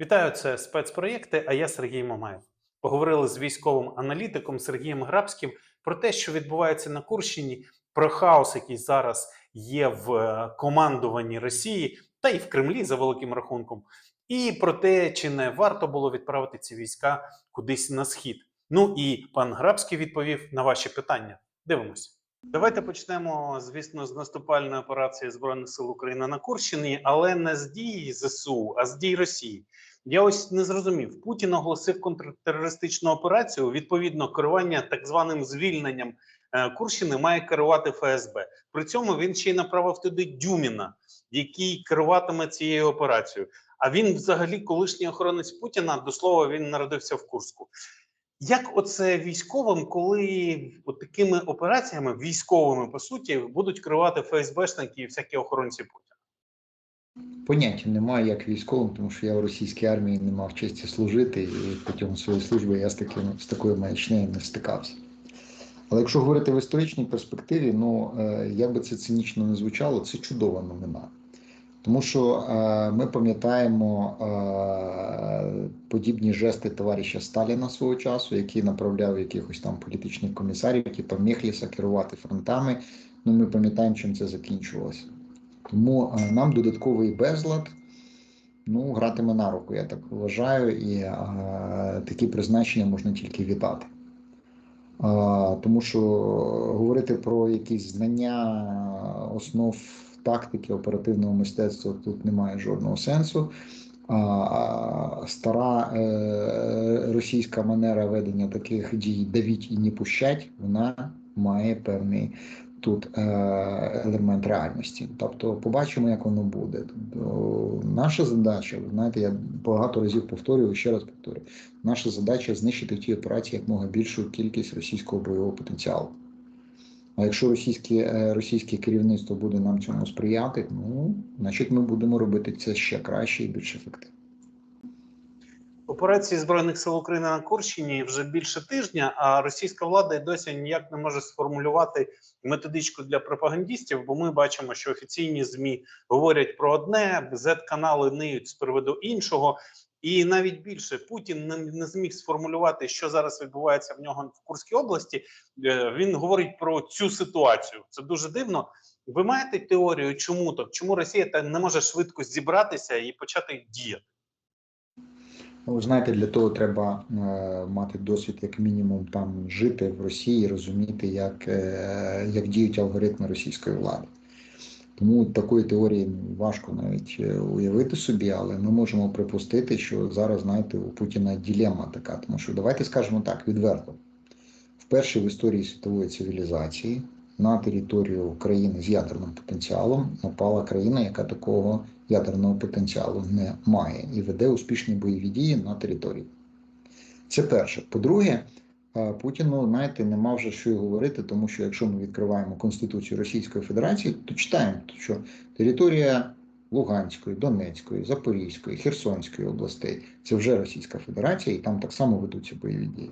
Вітаю, це спецпроєкти. А я Сергій Мамаєв. Поговорили з військовим аналітиком Сергієм Грабським про те, що відбувається на Курщині, про хаос, який зараз є в е, командуванні Росії та й в Кремлі за великим рахунком, і про те, чи не варто було відправити ці війська кудись на схід. Ну і пан Грабський відповів на ваші питання. Дивимось. Давайте почнемо, звісно, з наступальної операції Збройних сил України на Курщині, але не з дій ЗСУ, а з дій Росії. Я ось не зрозумів. Путін оголосив контртерористичну операцію. Відповідно, керування так званим звільненням е, Курщини має керувати ФСБ. При цьому він ще й направив туди Дюміна, який керуватиме цією операцією. А він, взагалі, колишній охоронець Путіна, до слова, він народився в Курську. Як оце військовим, коли от такими операціями військовими по суті будуть керувати ФСБшники і всякі охоронці Путіна? Поняття немає як військовим, тому що я в російській армії не мав честі служити, і протягом своєї служби я з таким з такою маячнею не стикався. Але якщо говорити в історичній перспективі, ну е, як би це цинічно не звучало, це чудова новина. Тому що е, ми пам'ятаємо е, подібні жести товариша Сталіна свого часу, який направляв якихось там політичних комісарів, типу Мехліса, керувати фронтами. Ну ми пам'ятаємо, чим це закінчувалося. Тому е, нам додатковий безлад ну, гратиме на руку, я так вважаю, і е, такі призначення можна тільки вітати. Е, тому що говорити про якісь знання основ тактики оперативного мистецтва тут немає жодного сенсу. А стара е, російська манера ведення таких дій давіть і не пущать, вона має певний тут е, елемент реальності. Тобто, побачимо, як воно буде. Тобто, наша задача, знаєте, я багато разів повторюю, ще раз повторюю, наша задача знищити в тій операції як мога більшу кількість російського бойового потенціалу. А якщо російське, російське керівництво буде нам цьому сприяти, ну значить ми будемо робити це ще краще і більш ефективно. Операції Збройних сил України на Курщині вже більше тижня, а російська влада й досі ніяк не може сформулювати методичку для пропагандистів, бо ми бачимо, що офіційні ЗМІ говорять про одне, Z-канали ниють з приводу іншого. І навіть більше Путін не, зміг сформулювати, що зараз відбувається в нього в Курській області. Е, Він говорить про цю ситуацію. Це дуже дивно. Ви маєте теорію, чому так? Чому Росія та не може швидко зібратися і почати діяти? Ну, ви знаєте, для того треба е, мати досвід, як мінімум, там жити в Росії, розуміти, як, е, як діють алгоритми російської влади. Тому такої теорії важко навіть е, уявити собі, але ми можемо припустити, що зараз, знаєте, у Путіна ділема така. Тому що давайте скажемо так, відверто. Вперше в історії світової цивілізації на територію країни з ядерним потенціалом напала країна, яка такого ядерного потенціалу не має і веде успішні бойові дії на території. Це перше. По-друге, Путіну, знаєте, нема вже що й говорити, тому що якщо ми відкриваємо Конституцію Російської Федерації, то читаємо, що територія Луганської, Донецької, Запорізької, Херсонської областей це вже Російська Федерація, і там так само ведуться бойові дії.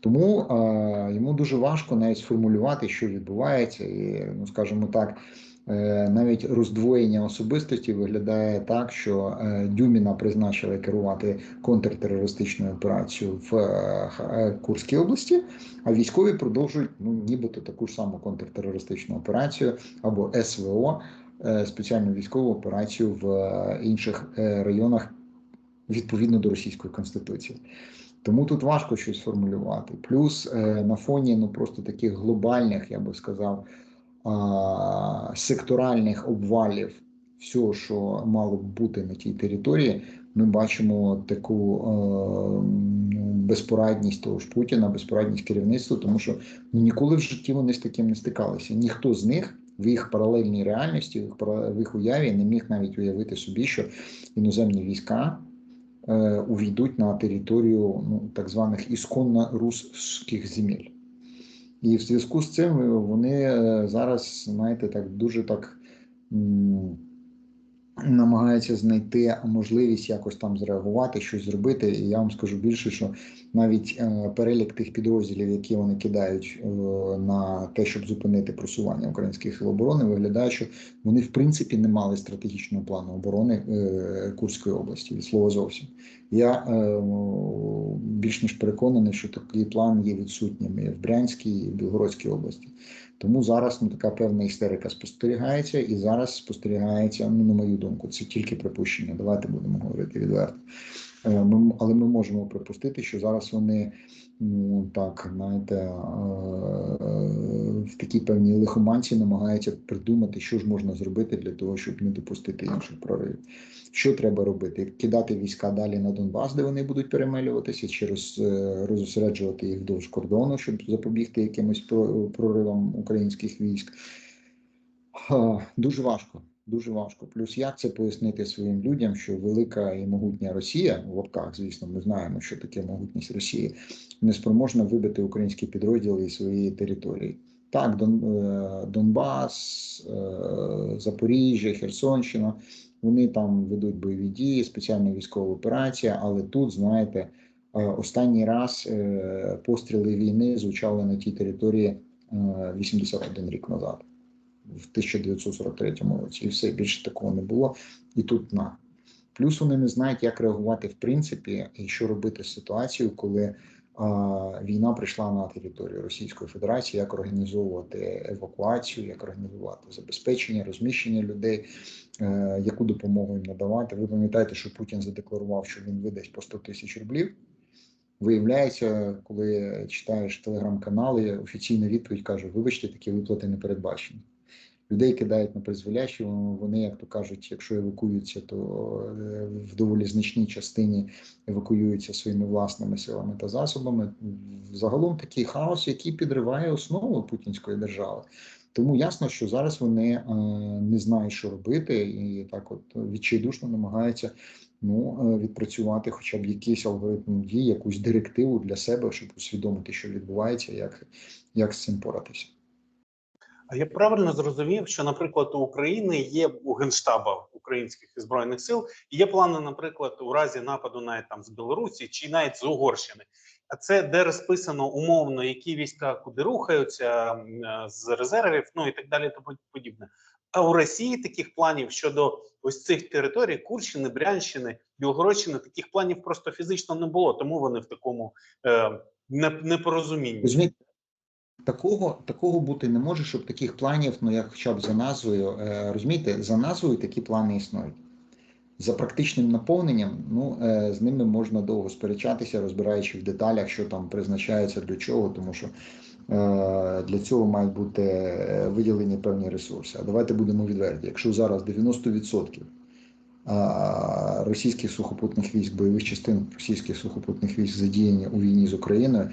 Тому е, йому дуже важко навіть сформулювати, що відбувається, і, ну скажімо так, навіть роздвоєння особистості виглядає так, що е, Дюміна призначили керувати контртерористичною операцією в е, Курській області, а військові продовжують ну, нібито таку ж саму контртерористичну операцію або СВО, е, спеціальну військову операцію в е, інших е, районах відповідно до російської конституції. Тому тут важко щось формулювати. Плюс е, на фоні ну просто таких глобальних, я би сказав, секторальних обвалів, всього, що мало б бути на тій території, ми бачимо таку е, безпорадність того ж Путіна, безпорадність керівництва, тому що ну, ніколи в житті вони з таким не стикалися. Ніхто з них. В їх паралельній реальності, в їх уяві не міг навіть уявити собі, що іноземні війська е, увійдуть на територію ну, так званих ісконно русських земель. І в зв'язку з цим вони е, зараз, знаєте, так дуже так намагається знайти можливість якось там зреагувати, щось зробити. І я вам скажу більше, що навіть е, перелік тих підрозділів, які вони кидають е, на те, щоб зупинити просування українських сил оборони, виглядає, що вони в принципі не мали стратегічного плану оборони е, Курської області від слова зовсім. Я е, більш ніж переконаний, що такий план є відсутнім і в Брянській, і в Білгородській області. Тому зараз ну, така певна істерика спостерігається, і зараз спостерігається, ну, на мою думку, це тільки припущення. Давайте будемо говорити відверто. Е, Ми, але ми можемо припустити, що зараз вони ну, так, знаєте, е, в такій певній лихоманці намагаються придумати, що ж можна зробити для того, щоб не допустити інших проривів. Що треба робити? Кидати війська далі на Донбас, де вони будуть перемелюватися, чи роз, е, розосереджувати їх вдовж кордону, щоб запобігти якимось про- проривам українських військ. Дуже важко. Дуже важко. Плюс як це пояснити своїм людям, що велика і могутня Росія в лапках, звісно, ми знаємо, що таке могутність Росії, не спроможна вибити українські підрозділи із своєї території. Так, е, Донбас, е, Запоріжжя, Херсонщина, вони там ведуть бойові дії, спеціальна військова операція, але тут, знаєте, е, останній раз постріли війни звучали на тій території е, 81 рік назад в 1943 році, і все більше такого не було. І тут на плюс вони не знають, як реагувати в принципі, і що робити з ситуацією, коли війна прийшла на територію Російської Федерації, як організовувати евакуацію, як організувати забезпечення, розміщення людей, е, яку допомогу їм надавати. Ви пам'ятаєте, що Путін задекларував, що він видасть по 100 тисяч рублів. Виявляється, коли читаєш телеграм-канали, офіційна відповідь каже: вибачте, такі виплати не передбачені. Людей кидають на призволяще, вони, як то кажуть, якщо евакуюються, то е, в доволі значній частині евакуюються своїми власними силами та засобами. Загалом такий хаос, який підриває основу путінської держави. Тому ясно, що зараз вони е, не знають, що робити, і так, от відчайдушно намагаються ну, е, відпрацювати хоча б якийсь алгоритм дій, якусь директиву для себе, щоб усвідомити, що відбувається, як, як з цим поратися. А я правильно зрозумів, що, наприклад, у України є у генштаба українських збройних сил є плани, наприклад, у разі нападу навіть там з Білорусі чи навіть з Угорщини. А це де розписано умовно, які війська куди рухаються е, з резервів, ну і так далі, тому подібне. А у Росії таких планів щодо ось цих територій Курщини, Брянщини, Білгородщини, таких планів просто фізично не було, тому вони в такому е, непорозумінні. Такого, такого бути не може, щоб таких планів, ну як хоча б за назвою, е, розумієте, за назвою такі плани існують. За практичним наповненням, ну е, з ними можна довго сперечатися, розбираючи в деталях, що там призначається для чого, тому що е, для цього мають бути виділені певні ресурси. А давайте будемо відверті. Якщо зараз 90% російських сухопутних військ, бойових частин російських сухопутних військ задіяні у війні з Україною,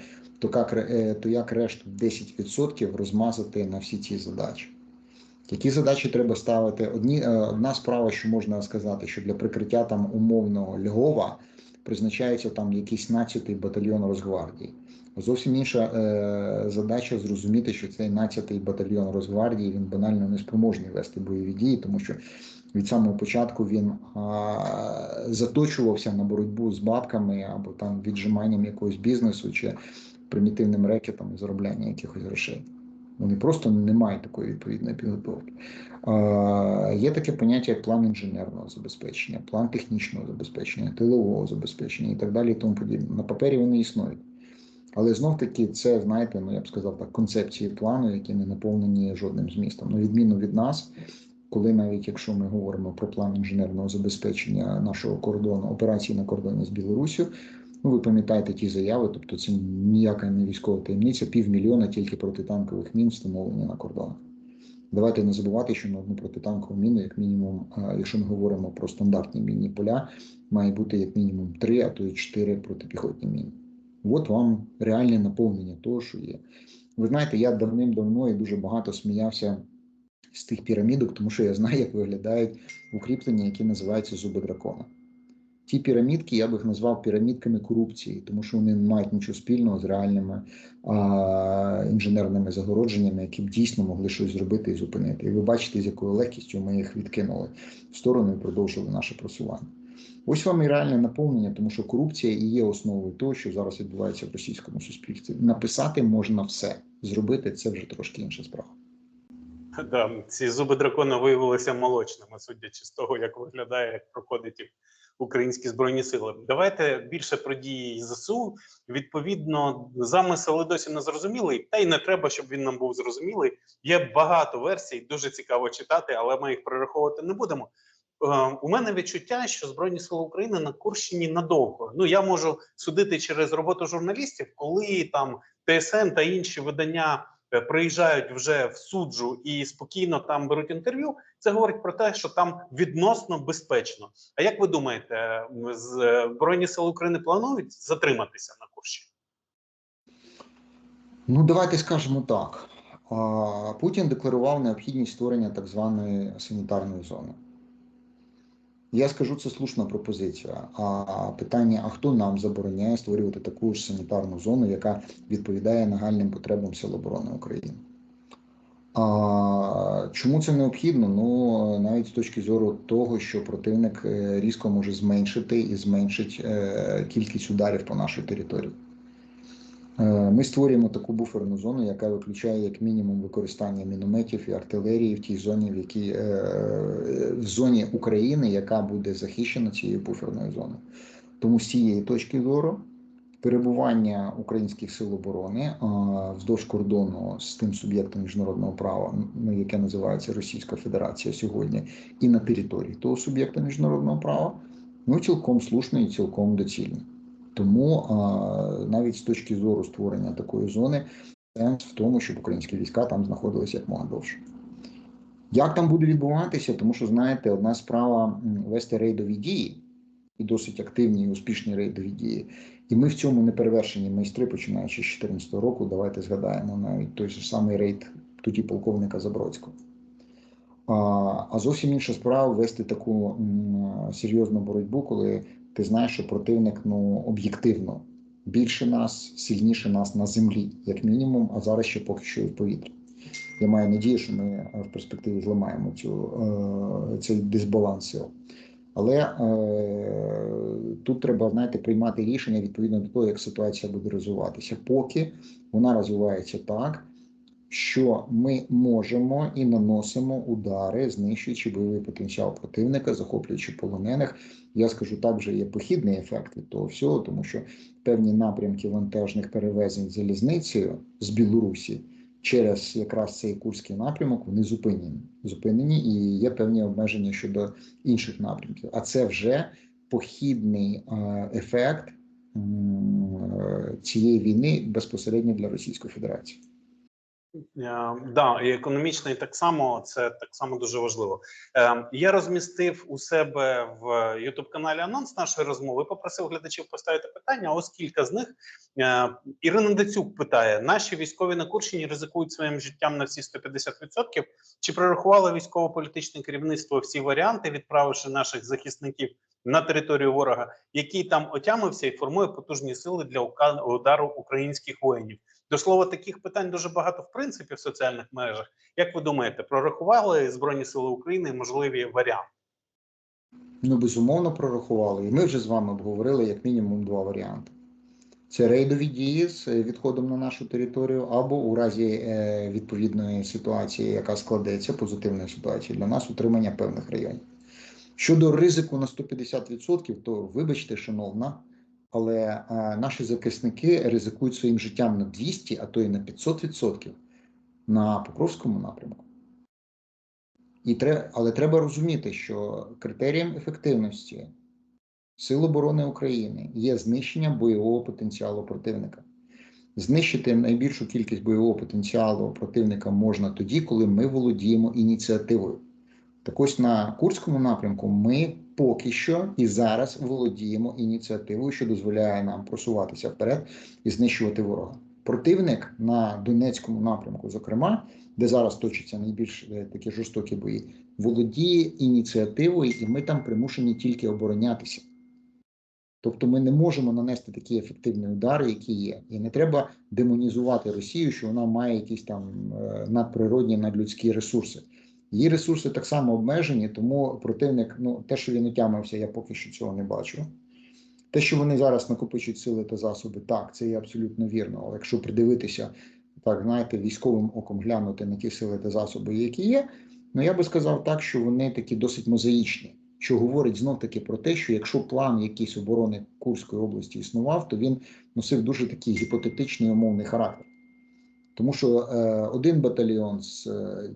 то як, е, то як решту 10% розмазати на всі ці задачі? Які задачі треба ставити? Одні, е, одна справа, що можна сказати, що для прикриття там умовного Львова призначається там якийсь 12-й батальйон Росгвардії. Зовсім інша е, задача зрозуміти, що цей 12-й батальйон Росгвардії він банально не спроможний вести бойові дії, тому що від самого початку він а, заточувався на боротьбу з бабками або там віджиманням якогось бізнесу чи примітивним рекетом і заробляння якихось грошей. Вони просто не мають такої відповідної підготовки. Е, є таке поняття, як план інженерного забезпечення, план технічного забезпечення, тилового забезпечення і так далі. І тому подібне. На папері вони існують. Але знов таки це, знаєте, ну я б сказав так, концепції плану, які не наповнені жодним змістом. На відміну від нас, коли навіть якщо ми говоримо про план інженерного забезпечення нашого кордону, операції на кордоні з Білоруссю, ну ви пам'ятаєте ті заяви, тобто це ніяка не військова таємниця, півмільйона тільки протитанкових мін встановлені на кордонах. Давайте не забувати, що на одну протитанкову міну, як мінімум, якщо ми говоримо про стандартні мінні поля, має бути як мінімум три, а то й чотири протипіхотні міни. От вам реальне наповнення того, що є. Ви знаєте, я давним-давно і дуже багато сміявся з тих пірамідок, тому що я знаю, як виглядають укріплення, які називаються зуби дракона. Ті пірамідки я б їх назвав пірамідками корупції, тому що вони не мають нічого спільного з реальними а, інженерними загородженнями, які б дійсно могли щось зробити і зупинити. І ви бачите, з якою легкістю ми їх відкинули в сторону і продовжили наше просування. Ось вам і реальне наповнення, тому що корупція і є основою того, що зараз відбувається в російському суспільстві. Написати можна все, зробити це вже трошки інша справа. Да, ці зуби дракона виявилися молочними, судячи з того, як виглядає, як проходить їх українські збройні сили. Давайте більше про дії ЗСУ. Відповідно, замисел досі не зрозумілий, та й не треба, щоб він нам був зрозумілий. Є багато версій, дуже цікаво читати, але ми їх перераховувати не будемо. Е, У мене відчуття, що Збройні Сили України на Курщині надовго. Ну я можу судити через роботу журналістів, коли там ТСН та інші видання приїжджають вже в суджу і спокійно там беруть інтерв'ю. Це говорить про те, що там відносно безпечно. А як ви думаєте, е, Збройні Сили України планують затриматися на Курщині? Ну, давайте скажемо так. Путін декларував необхідність створення так званої санітарної зони. Я скажу, це слушна пропозиція. А питання: а хто нам забороняє створювати таку ж санітарну зону, яка відповідає нагальним потребам Сил оборони України? А, чому це необхідно? Ну навіть з точки зору того, що противник е, різко може зменшити і зменшить е, кількість ударів по нашій території. Е, Ми створюємо таку буферну зону, яка виключає як мінімум використання мінометів і артилерії в тій зоні, в якій е, в зоні України, яка буде захищена цією буферною зоною. Тому з цієї точки зору перебування українських сил оборони вздовж кордону з тим суб'єктом міжнародного права, яке називається Російська Федерація сьогодні, і на території того суб'єкта міжнародного права, ну цілком слушно і цілком доцільно. Тому навіть з точки зору створення такої зони сенс в тому, щоб українські війська там знаходилися як можна довше. Як там буде відбуватися? Тому що знаєте, одна справа вести рейдові дії і досить активні і успішні рейдові дії. І ми в цьому не перевершені майстри, починаючи з 2014 року. Давайте згадаємо навіть той же самий рейд тоді полковника Забродського. А, а зовсім інша справа вести таку серйозну боротьбу, коли ти знаєш, що противник ну об'єктивно більше нас, сильніше нас на землі, як мінімум, а зараз ще поки що і в повітрі. Я маю надію, що ми е, в перспективі зламаємо цю, е, цей дисбаланс. Але е, тут треба знаєте, приймати рішення відповідно до того, як ситуація буде розвиватися. Поки вона розвивається так, що ми можемо і наносимо удари, знищуючи бойовий потенціал противника, захоплюючи полонених. Я скажу так, вже є похідний ефект від того всього, тому що певні напрямки вантажних перевезень залізницею з Білорусі через якраз цей курський напрямок вони зупинені. Зупинені і є певні обмеження щодо інших напрямків. А це вже похідний е, ефект е, цієї війни безпосередньо для Російської Федерації. Е, Да, і економічно, так само це так само дуже важливо. Е, Я розмістив у себе в youtube каналі анонс нашої розмови. Попросив глядачів поставити питання. Ось кілька з них. Е, Ірина Дацюк питає: наші військові на Курщині ризикують своїм життям на всі 150%? Чи прорахувало військово-політичне керівництво всі варіанти, відправивши наших захисників на територію ворога, який там отямився і формує потужні сили для удару українських воїнів? До слова, таких питань дуже багато в принципі в соціальних мережах. Як ви думаєте, прорахували Збройні Сили України можливі варіанти? Ну, безумовно, прорахували. І ми вже з вами обговорили як мінімум два варіанти: це рейдові дії з відходом на нашу територію, або у разі е, відповідної ситуації, яка складеться, позитивної ситуації для нас, утримання певних районів. Щодо ризику на 150%, то вибачте, шановна, але е, наші захисники ризикують своїм життям на 200, а то і на 500% на Покровському напрямку. І тре, але треба розуміти, що критерієм ефективності Сил оборони України є знищення бойового потенціалу противника. Знищити найбільшу кількість бойового потенціалу противника можна тоді, коли ми володіємо ініціативою. Так ось на Курському напрямку ми поки що і зараз володіємо ініціативою, що дозволяє нам просуватися вперед і знищувати ворога. Противник на Донецькому напрямку, зокрема, де зараз точаться найбільш е, такі жорстокі бої, володіє ініціативою, і ми там примушені тільки оборонятися. Тобто ми не можемо нанести такі ефективні удари, які є. І не треба демонізувати Росію, що вона має якісь там е, надприродні, надлюдські ресурси. Її ресурси так само обмежені, тому противник, ну те, що він отямився, я поки що цього не бачу. Те, що вони зараз накопичують сили та засоби, так, це є абсолютно вірно. Але якщо придивитися, так знаєте, військовим оком глянути на ті сили та засоби, які є, ну я би сказав так, що вони такі досить мозаїчні, що говорить знов таки про те, що якщо план якийсь оборони Курської області існував, то він носив дуже такий гіпотетичний умовний характер. Тому що е, один батальйон з е,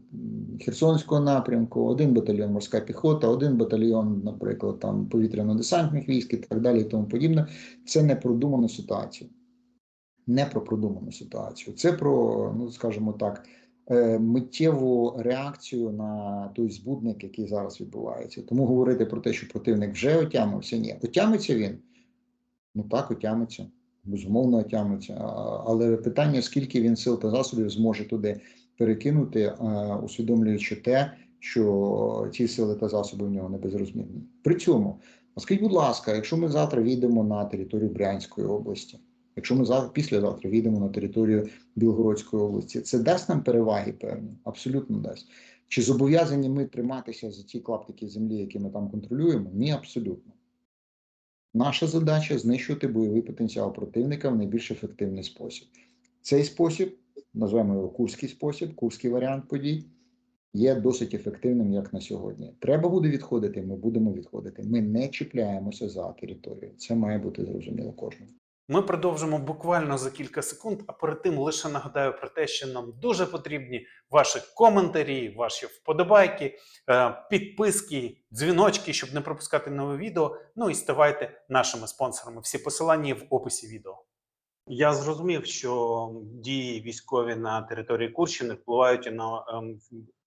Херсонського напрямку, один батальйон морська піхота, один батальйон, наприклад, там повітряно-десантних військ і так далі, і тому подібне, це не продумана ситуація. Не про продуману ситуацію. Це про, ну скажімо так, е, миттєву реакцію на той збудник, який зараз відбувається. Тому говорити про те, що противник вже отямився, ні. Отямиться він? Ну так, отямиться. Безумовно, отямиться. А- Але питання, скільки він сил та засобів зможе туди перекинути, е, усвідомлюючи те, що ці сили та засоби в нього не безрозмірні. При цьому, скажіть, будь ласка, якщо ми завтра війдемо на територію Брянської області, якщо ми завтра, післязавтра війдемо на територію Білгородської області, це дасть нам переваги певні? Абсолютно дасть. Чи зобов'язані ми триматися за ті клаптики землі, які ми там контролюємо? Ні, абсолютно. Наша задача знищувати бойовий потенціал противника в найбільш ефективний спосіб. Цей спосіб, називаємо його курський спосіб, курський варіант подій, є досить ефективним як на сьогодні. Треба буде відходити, ми будемо відходити. Ми не чіпляємося за територію. Це має бути зрозуміло кожному. Ми продовжимо буквально за кілька секунд, а перед тим лише нагадаю про те, що нам дуже потрібні ваші коментарі, ваші вподобайки, е, підписки, дзвіночки, щоб не пропускати нове відео. Ну і ставайте нашими спонсорами. Всі посилання в описі відео. Я зрозумів, що дії військові на території Курщини впливають на ем,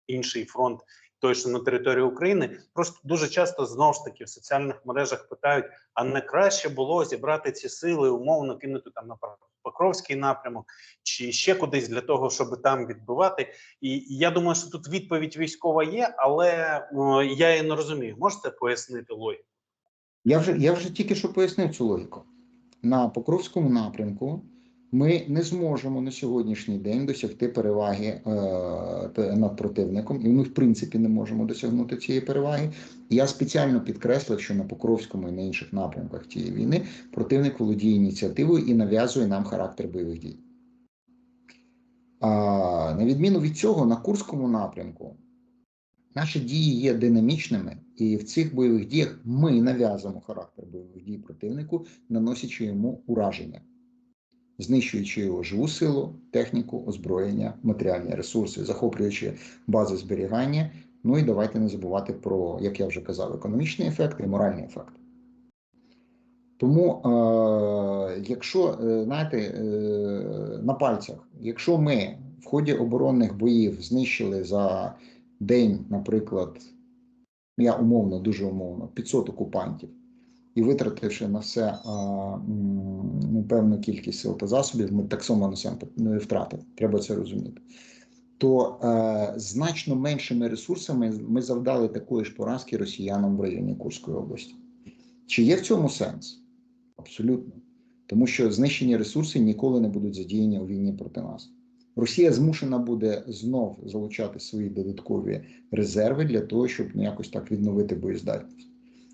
інший фронт, той, що на території України. Просто дуже часто знову ж таки в соціальних мережах питають: а не краще було зібрати ці сили, умовно кинути там на Покровський напрямок чи ще кудись для того, щоб там відбивати. І я думаю, що тут відповідь військова є, але о, я її не розумію. Можете пояснити логіку? Я вже, я вже тільки що пояснив цю логіку. На Покровському напрямку ми не зможемо на сьогоднішній день досягти переваги е, над противником, і ми, в принципі, не можемо досягнути цієї переваги. Я спеціально підкреслив, що на Покровському і на інших напрямках цієї війни противник володіє ініціативою і нав'язує нам характер бойових дій. А, на відміну від цього, на Курському напрямку Наші дії є динамічними, і в цих бойових діях ми нав'язуємо характер бойових дій противнику, наносячи йому ураження, знищуючи його живу силу, техніку, озброєння, матеріальні ресурси, захоплюючи бази зберігання. Ну і давайте не забувати про, як я вже казав, економічний ефект і моральний ефект. Тому, е, якщо е, знаєте, е, на пальцях, якщо ми в ході оборонних боїв знищили за день, наприклад, я умовно, дуже умовно, 500 окупантів, і витративши на все ну, певну кількість сил та засобів, ми так само несемо втрати. Треба це розуміти. То е, значно меншими ресурсами ми завдали такої ж поразки росіянам в районі Курської області. Чи є в цьому сенс? Абсолютно. Тому що знищені ресурси ніколи не будуть задіяні у війні проти нас. Росія змушена буде знов залучати свої додаткові резерви для того, щоб ну, якось так відновити боєздатність.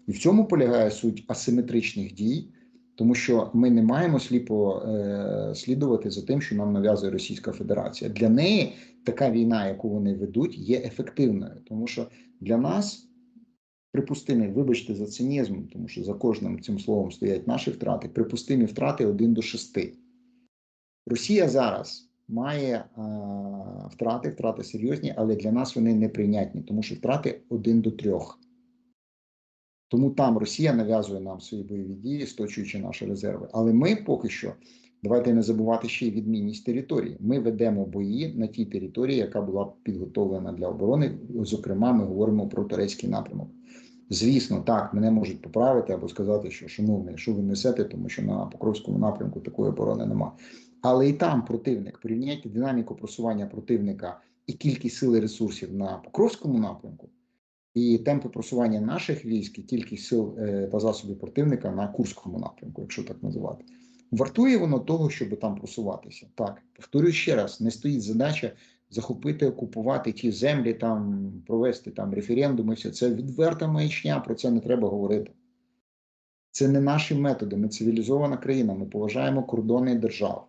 І в цьому полягає суть асиметричних дій, тому що ми не маємо сліпо е, слідувати за тим, що нам нав'язує Російська Федерація. Для неї така війна, яку вони ведуть, є ефективною, тому що для нас припустимі, вибачте за цинізм, тому що за кожним цим словом стоять наші втрати, припустимі втрати 1 до 6. Росія зараз має е, втрати, втрати серйозні, але для нас вони неприйнятні, тому що втрати 1 до 3. Тому там Росія нав'язує нам свої бойові дії, сточуючи наші резерви. Але ми поки що, давайте не забувати ще й відмінність території. Ми ведемо бої на тій території, яка була підготовлена для оборони. Зокрема, ми говоримо про турецький напрямок. Звісно, так, мене можуть поправити або сказати, що шановний, що ви несете, тому що на Покровському напрямку такої оборони немає. Але і там противник, порівняйте динаміку просування противника і кількість сил і ресурсів на Покровському напрямку, І темпи просування наших військ і кількість сил е, та засобів противника на Курському напрямку, якщо так називати, вартує воно того, щоб там просуватися. Так, повторюю ще раз: не стоїть задача захопити, окупувати ті землі, там провести там референдуми. Все це відверта маячня. Про це не треба говорити. Це не наші методи. Ми цивілізована країна. Ми поважаємо кордони держав.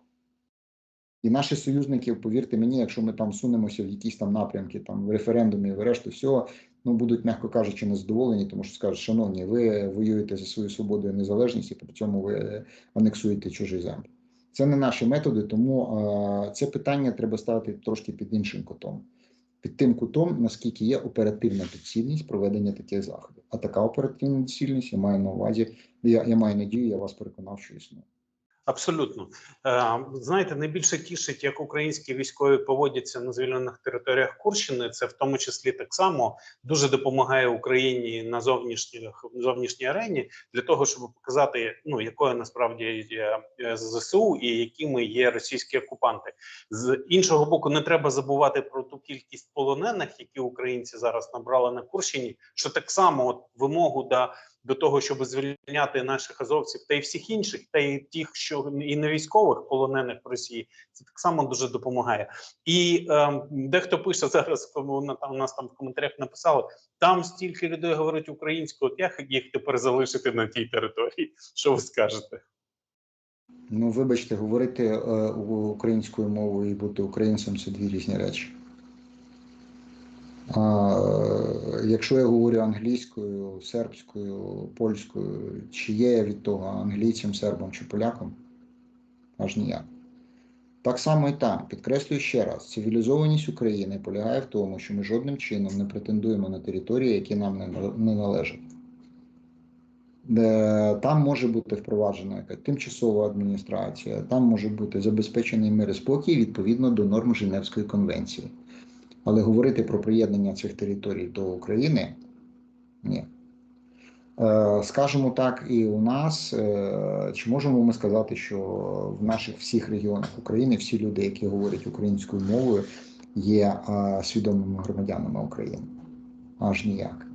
І наші союзники, повірте мені, якщо ми там сунемося в якісь там напрямки, там в референдумі, в решту всього, ну будуть, м'яко кажучи, незадоволені, тому що скажуть, шановні, ви воюєте за свою свободу і незалежність, і при цьому ви анексуєте чужі землі. Це не наші методи, тому це питання треба ставити трошки під іншим кутом. Під тим кутом, наскільки є оперативна доцільність проведення таких заходів. А така оперативна доцільність, я маю на увазі, я, я маю надію, я вас переконав, що існує. Абсолютно Е, знаєте, найбільше тішить, як українські військові поводяться на звільнених територіях Курщини. Це в тому числі так само дуже допомагає Україні на зовнішніх зовнішній арені для того, щоб показати, ну якою насправді є е, зсу і якими є російські окупанти. З іншого боку, не треба забувати про ту кількість полонених, які українці зараз набрали на Курщині, що так само от вимогу да до того, щоб звільняти наших азовців та й всіх інших, та й тих, що і не військових полонених в Росії, це так само дуже допомагає. І е, дехто пише зараз, кому на там у нас там в коментарях написали, там стільки людей говорять українською, як їх тепер залишити на тій території? Що ви скажете? Ну, вибачте, говорити е, українською мовою і бути українцем це дві різні речі. Якщо я говорю англійською, сербською, польською, чи є я від того англійцем, сербом чи поляком? Аж ніяк. Так само і там, підкреслюю ще раз, цивілізованість України полягає в тому, що ми жодним чином не претендуємо на території, які нам не належать. Там може бути впроваджена якась тимчасова адміністрація, там може бути забезпечений мир і спокій відповідно до норм Женевської конвенції. Але говорити про приєднання цих територій до України ні. Е, Скажемо так, і у нас е, чи можемо ми сказати, що в наших всіх регіонах України всі люди, які говорять українською мовою, є е, свідомими громадянами України? Аж ніяк.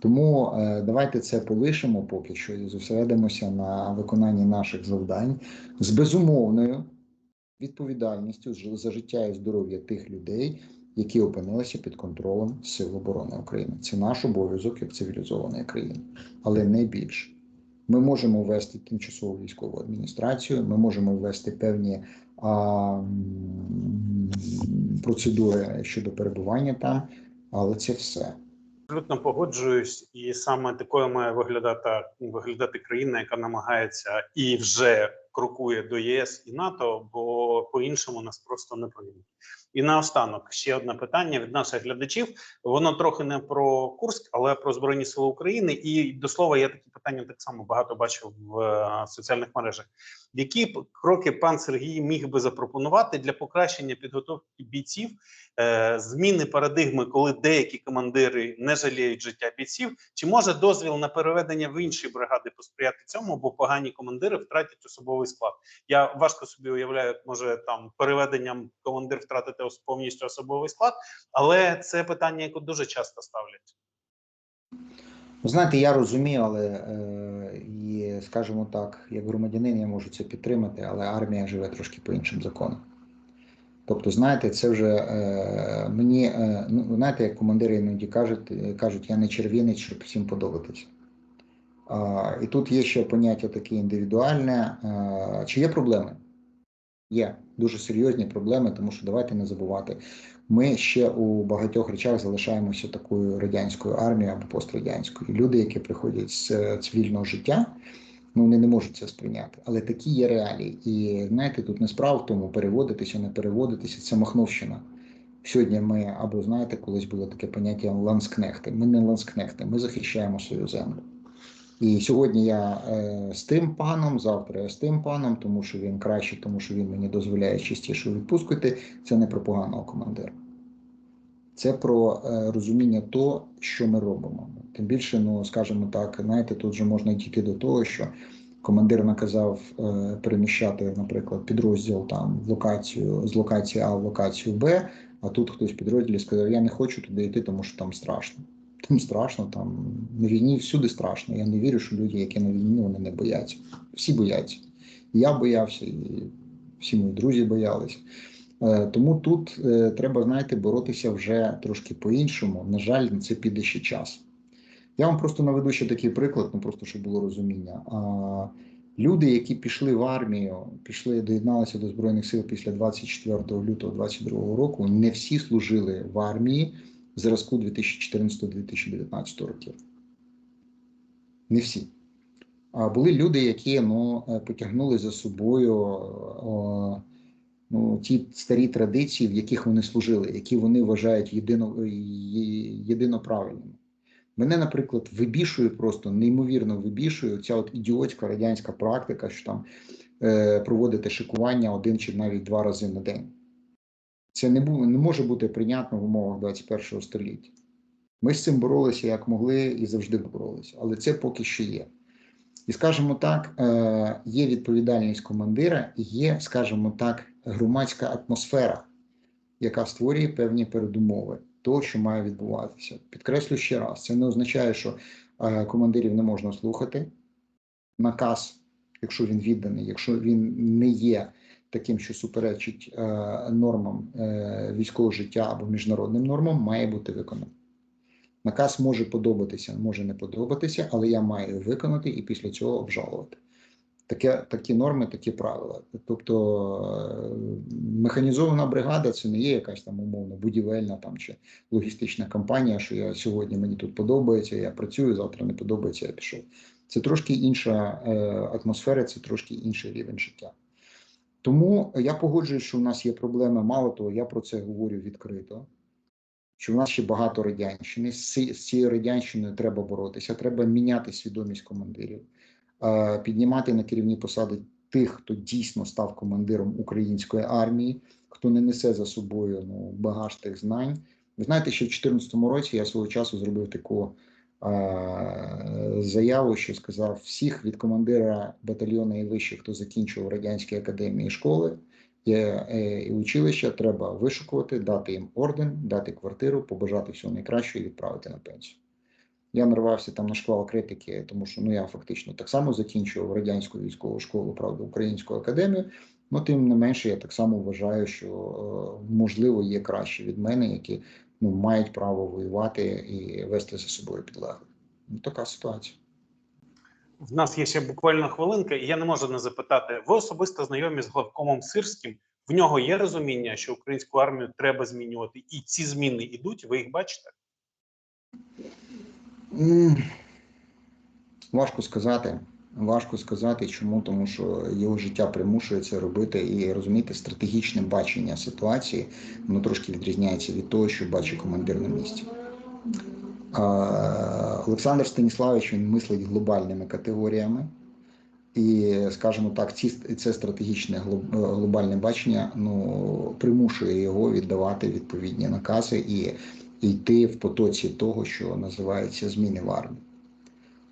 Тому давайте це полишимо поки що і зосередимося на виконанні наших завдань з безумовною відповідальністю за життя і здоров'я тих людей, які опинилися під контролем Сил оборони України. Це наш обов'язок як цивілізованої країни, але не більше. Ми можемо ввести тимчасову військову адміністрацію, ми можемо ввести певні а, процедури щодо перебування там, але це все. Абсолютно погоджуюсь, і саме такою має виглядати виглядати країна, яка намагається і вже крокує до ЄС і НАТО, бо по-іншому нас просто не приймуть. І наостанок ще одне питання від наших глядачів. Воно трохи не про Курськ, але про збройні сили України. І до слова, я такі питання так само багато бачив в е, соціальних мережах. Які кроки пан Сергій міг би запропонувати для покращення підготовки бійців, е, зміни парадигми, коли деякі командири не жаліють життя бійців? Чи може дозвіл на переведення в інші бригади посприяти цьому, бо погані командири втратять особовий склад? Я важко собі уявляю, може там переведенням командир втратити повністю особовий склад, але це питання, яке дуже часто ставлять. Ви знаєте, я розумію, але е, скажімо так, як громадянин я можу це підтримати, але армія живе трошки по іншим законам. Тобто, знаєте, це вже е, мені, е, ну знаєте, як командири іноді кажуть, кажуть, я не червінець, щоб всім подобатися. А, і тут є ще поняття таке індивідуальне. А, чи є проблеми? Є дуже серйозні проблеми, тому що давайте не забувати. Ми ще у багатьох речах залишаємося такою радянською армією або пострадянською. Люди, які приходять з цивільного життя, ну вони не можуть це сприйняти. Але такі є реалії. І знаєте, тут не справа в тому, переводитися, не переводитися. Це Махновщина. Сьогодні ми або знаєте, колись було таке поняття ланскнехти. Ми не ланскнехти, ми захищаємо свою землю. І сьогодні я е, з тим паном, завтра я з тим паном, тому що він краще, тому що він мені дозволяє частіше відпускати. Це не про поганого командира. Це про е, розуміння того, що ми робимо. Тим більше, ну скажімо так, знаєте, тут вже можна дійти до того, що командир наказав е, переміщати, наприклад, підрозділ там в локацію з локації А в локацію Б, а тут хтось підрозділі сказав, я не хочу туди йти, тому що там страшно. Тим страшно, там на війні всюди страшно. Я не вірю, що люди, які на війні, вони не бояться. Всі бояться. Я боявся, і всі мої друзі боялись. Е, Тому тут е, треба, знаєте, боротися вже трошки по-іншому. На жаль, на це піде ще час. Я вам просто наведу ще такий приклад, ну просто щоб було розуміння. Люди, які пішли в армію, пішли, доєдналися до Збройних сил після 24 лютого 2022 року, не всі служили в армії зразку 2014-2019 років. Не всі. А були люди, які ну, е, потягнули за собою о, ну, ті старі традиції, в яких вони служили, які вони вважають єдино, єдино правильними. Мене, наприклад, вибішує просто неймовірно вибішує ця от ідіотська радянська практика, що там е, проводити шикування один чи навіть два рази на день. Це не, бу- не може бути прийнятно в умовах 21 століття. Ми з цим боролися як могли і завжди боролися, але це поки що є. І скажімо так, е, є відповідальність командира і є, скажімо так, громадська атмосфера, яка створює певні передумови того, що має відбуватися. Підкреслю ще раз: це не означає, що е, командирів не можна слухати. Наказ, якщо він відданий, якщо він не є таким, що суперечить е, нормам е, військового життя або міжнародним нормам, має бути виконаний. Наказ може подобатися, може не подобатися, але я маю виконати і після цього обжалувати. Таке, такі норми, такі правила. Тобто е, механізована бригада це не є якась там умовно будівельна там чи логістична компанія, що я сьогодні мені тут подобається, я працюю, завтра не подобається, я пішов. Це трошки інша атмосфера, це трошки інший рівень життя. Тому я погоджуюсь, що у нас є проблеми. Мало того, я про це говорю відкрито. Що в нас ще багато радянщини. З цією радянщиною треба боротися, треба міняти свідомість командирів, е, піднімати на керівні посади тих, хто дійсно став командиром української армії, хто не несе за собою ну, багаж тих знань. Ви знаєте, що в 2014 році я свого часу зробив таку заяву, що сказав всіх від командира батальйону і вище, хто закінчував радянські академії школи е, і училища, треба вишукувати, дати їм орден, дати квартиру, побажати всього найкращого і відправити на пенсію. Я нарвався там на шквал критики, тому що ну я фактично так само закінчував радянську військову школу, правда, українську академію. Ну, тим не менше, я так само вважаю, що е, можливо є краще від мене, які ну, мають право воювати і вести за собою підлеглих. Ну, така ситуація. В нас є ще буквально хвилинка, і я не можу не запитати. Ви особисто знайомі з главкомом Сирським. В нього є розуміння, що українську армію треба змінювати, і ці зміни йдуть. Ви їх бачите? Важко сказати. Важко сказати, чому, тому що його життя примушує це робити і розуміти стратегічне бачення ситуації, воно трошки відрізняється від того, що бачить командир на місці. Олександр Станіславович він мислить глобальними категоріями, і, скажімо так, ці, це стратегічне глобальне бачення ну, примушує його віддавати відповідні накази і йти в потоці того, що називається зміни в армії.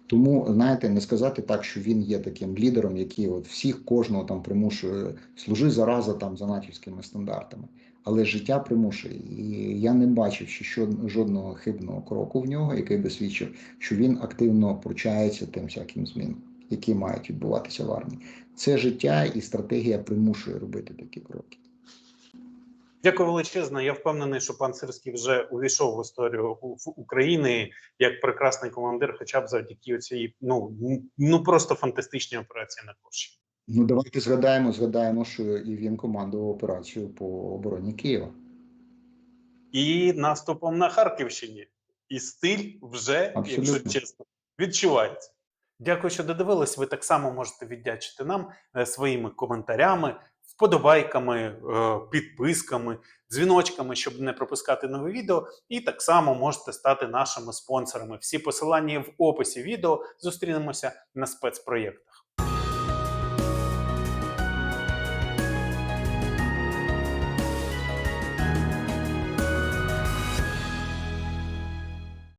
Тому, знаєте, не сказати так, що він є таким лідером, який от всіх кожного там примушує служи зараза там за натівськими стандартами. Але життя примушує. І я не бачив ще жодного хибного кроку в нього, який би свідчив, що він активно пручається тим всяким змінам, які мають відбуватися в армії. Це життя і стратегія примушує робити такі кроки. Дякую величезно. Я впевнений, що пан Сирський вже увійшов в історію України як прекрасний командир, хоча б завдяки цій ну ну просто фантастичній операції на Курщині. Ну давайте згадаємо, згадаємо, що і він командував операцію по обороні Києва. І наступом на Харківщині. І стиль вже, Абсолютно. якщо чесно, відчувається. Дякую, що додивились. Ви так само можете віддячити нам е, своїми коментарями, вподобайками, е, підписками, дзвіночками, щоб не пропускати нове відео. І так само можете стати нашими спонсорами. Всі посилання в описі відео. Зустрінемося на спецпроєктах.